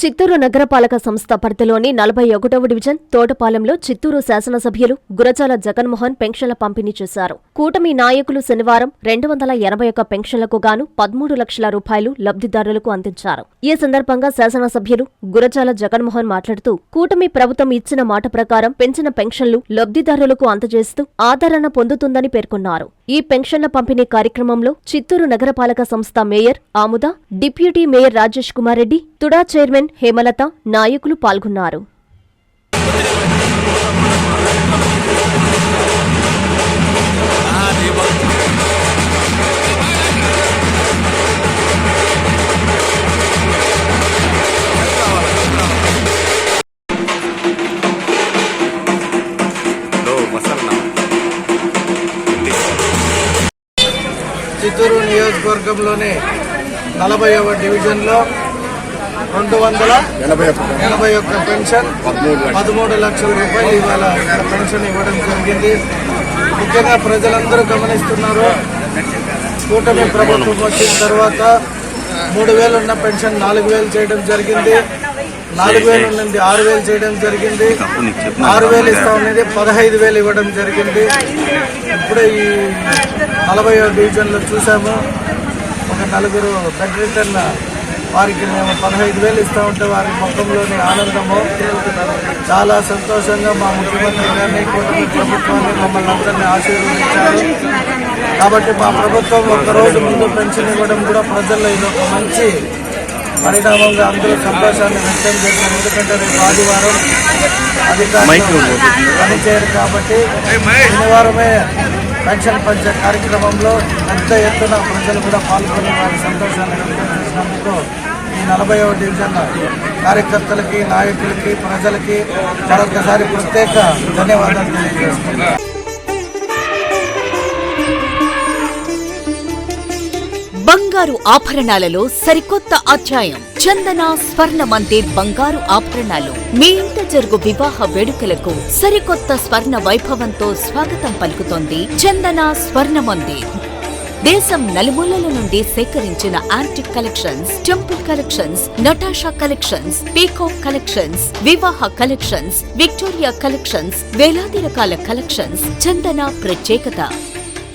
చిత్తూరు నగరపాలక సంస్థ పరిధిలోని నలభై ఒకటవ డివిజన్ తోటపాలెంలో చిత్తూరు శాసనసభ్యులు గురజాల జగన్మోహన్ పెన్షన్ల పంపిణీ చేశారు. కూటమి నాయకులు శనివారం రెండు వందల ఎనభై ఒక్క పెన్షన్లకు గాను పదమూడు లక్షల రూపాయలు లబ్ధిదారులకు అందించారు. ఈ సందర్భంగా శాసనసభ్యులు గురజాల జగన్మోహన్ మాట్లాడుతూ కూటమి ప్రభుత్వం ఇచ్చిన మాట ప్రకారం పెంచిన పెన్షన్లు లబ్ధిదారులకు అందజేస్తూ ఆదరణ పొందుతుందని పేర్కొన్నారు. ఈ పెన్షన్ల పంపిణీ కార్యక్రమంలో చిత్తూరు నగరపాలక సంస్థ mayor Amuda deputy mayor Rajesh Kumar Reddy TUDA chairman Hemalatha నాయకులు పాల్గొన్నారు. చిత్తూరు నియోజకవర్గంలోని నలభైవ డివిజన్లో రెండు వందల ఎనభై ఒక్క పెన్షన్. పదమూడు లక్షల. రూపాయలు ఇవాళ పెన్షన్ ఇవ్వడం జరిగింది. ముఖ్యంగా ప్రజలందరూ గమనిస్తున్నారు. కూటమి ప్రభుత్వం వచ్చిన తర్వాత మూడు వేలు ఉన్న పెన్షన్ నాలుగు వేలు చేయడం జరిగింది. నాలుగు వేలు ఉన్నది ఆరు వేలు చేయడం జరిగింది. ఆరు వేలు ఇస్తా ఉన్నది పదహైదు వేలు ఇవ్వడం జరిగింది. ఇప్పుడే ఈ నలభై డివిజన్లో చూసాము. ఒక నలుగురు బెడ్ రిటర్న్ వారికి మేము పదహైదు వేలు ఇస్తా ఉంటే వారి ముఖంలోని ఆనందము చాలా సంతోషంగా మా ముఖ్యమంత్రి గారిని కూటమి ప్రభుత్వాన్ని మమ్మల్ని అందరినీ ఆశీర్వదించారు. కాబట్టి మా ప్రభుత్వం ఒక రోజు ముందు పెన్షన్ ఇవ్వడం కూడా ప్రజల్లో ఇది ఒక మంచి పరిణామంగా అందరూ సంతోషాన్ని వ్యక్తం చేశారు. ఎందుకంటే రేపు ఆదివారం అధికారులు పనిచేయరు కాబట్టి శనివారమే పెన్షన్ పంచే కార్యక్రమంలో పెద్ద ఎత్తున ప్రజలు కూడా పాల్గొని వారి సంతోషాన్ని వ్యక్తం చేసినందుకు నలభై డివిజన్ కార్యకర్తలకి నాయకులకి ప్రజలకి మరొకసారి ప్రత్యేక ధన్యవాదాలు తెలియజేస్తున్నాను. బంగారు ఆభరణాలలో సరికొత్త అధ్యాయం. చందన స్వర్ణ మందిర్ బంగారు ఆభరణాలు. మీ ఇంట జరుగు వివాహ వేడుకలకు సరికొత్త స్వర్ణ వైభవంతో స్వాగతం పలుకుతోంది చందన స్వర్ణ మందిర్ దేశం నలుమూలల నుండి సేకరించిన antique collections temple collections Natasha collections peacock collections Vivaha collections Victoria collections వేలాది రకాల కలెక్షన్స్ చందన ప్రత్యేకత.